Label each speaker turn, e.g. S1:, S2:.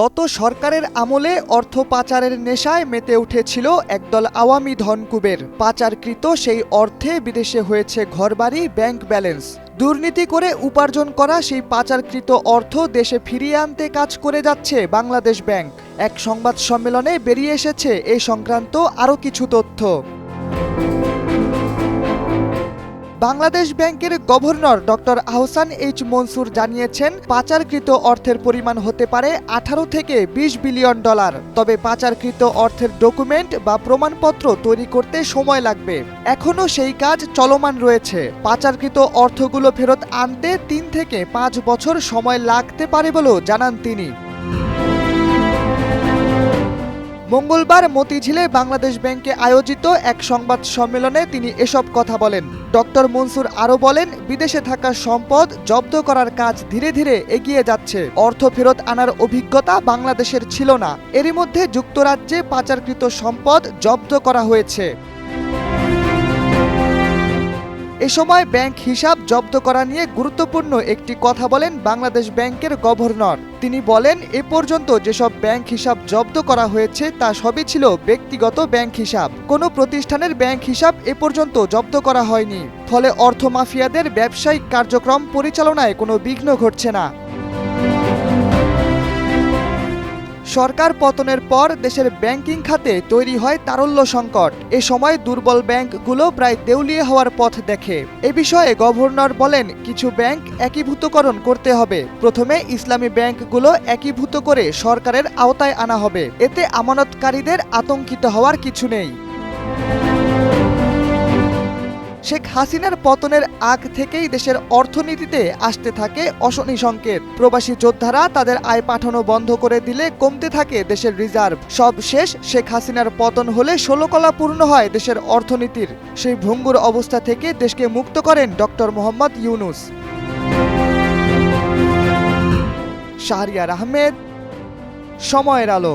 S1: গত সরকারের আমলে অর্থ পাচারের নেশায় মেতে উঠেছিল একদল আওয়ামী ধনকুবের পাচারকৃত সেই অর্থে বিদেশে হয়েছে ঘরবাড়ি, ব্যাংক ব্যালেন্স। দুর্নীতি করে উপার্জন করা সেই পাচারকৃত অর্থ দেশে ফিরিয়ে আনতে কাজ করে যাচ্ছে বাংলাদেশ ব্যাংক। এক সংবাদ সম্মেলনে বেরিয়ে এসেছে এ সংক্রান্ত আরও কিছু তথ্য। বাংলাদেশ ব্যাংকের governor doctor Ahsan H Mansur জানিয়েছেন, পাচারকৃত অর্থের পরিমাণ হতে পারে আঠারো থেকে ২০ বিলিয়ন ডলার। তবে পাচারকৃত অর্থের ডকুমেন্ট বা প্রমাণপত্র তৈরি করতে সময় লাগবে। এখনও সেই কাজ চলমান রয়েছে। পাচারকৃত অর্থগুলো ফেরত আনতে তিন থেকে পাঁচ বছর সময় লাগতে পারে বলেও জানান তিনি। মঙ্গলবার মতিঝিলে বাংলাদেশ ব্যাংকে আয়োজিত এক সংবাদ সম্মেলনে তিনি এসব কথা বলেন। ডক্টর মনসুর আরও বলেন, বিদেশে থাকা সম্পদ জব্দ করার কাজ ধীরে ধীরে এগিয়ে যাচ্ছে। অর্থ ফেরত আনার অভিজ্ঞতা বাংলাদেশের ছিল না। এরই মধ্যে যুক্তরাজ্যে পাচারকৃত সম্পদ জব্দ করা হয়েছে। এ সময় ব্যাংক হিসাব জব্দ করা নিয়ে গুরুত্বপূর্ণ একটি কথা বলেন বাংলাদেশ ব্যাংকের গভর্নর। তিনি বলেন, এ পর্যন্ত যেসব ব্যাংক হিসাব জব্দ করা হয়েছে, তা সবই ছিল ব্যক্তিগত ব্যাংক হিসাব। কোনো প্রতিষ্ঠানের ব্যাংক হিসাব এ পর্যন্ত জব্দ করা হয়নি। ফলে অর্থ মাফিয়াদের ব্যবসায়িক কার্যক্রম পরিচালনায় কোনো বিঘ্ন ঘটছে না। সরকার পতনের পর দেশের ব্যাংকিং খাতে তৈরি হয় তারল্য সংকট। এ সময় দুর্বল ব্যাংকগুলো প্রায় দেউলিয়ে হওয়ার পথ দেখে। এ বিষয়ে গভর্নর বলেন, কিছু ব্যাংক একীভূতকরণ করতে হবে। প্রথমে ইসলামী ব্যাংকগুলো একীভূত করে সরকারের আওতায় আনা হবে। এতে আমানতকারীদের আতঙ্কিত হওয়ার কিছু নেই। শেখ হাসিনার পতনের আগ থেকেই দেশের অর্থনীতিতে আসতে থাকে অশনি সংকেত। প্রবাসী যোদ্ধারা তাদের আয় পাঠানো বন্ধ করে দিলে কমতে থাকে দেশের রিজার্ভ। সব শেষ, শেখ হাসিনার পতন হলে ষোলকলা পূর্ণ হয় দেশের অর্থনীতির। সেই ভঙ্গুর অবস্থা থেকে দেশকে মুক্ত করেন ডক্টর মোহাম্মদ ইউনুস। শাহরিয়ার আহমেদ, সময়ের আলো।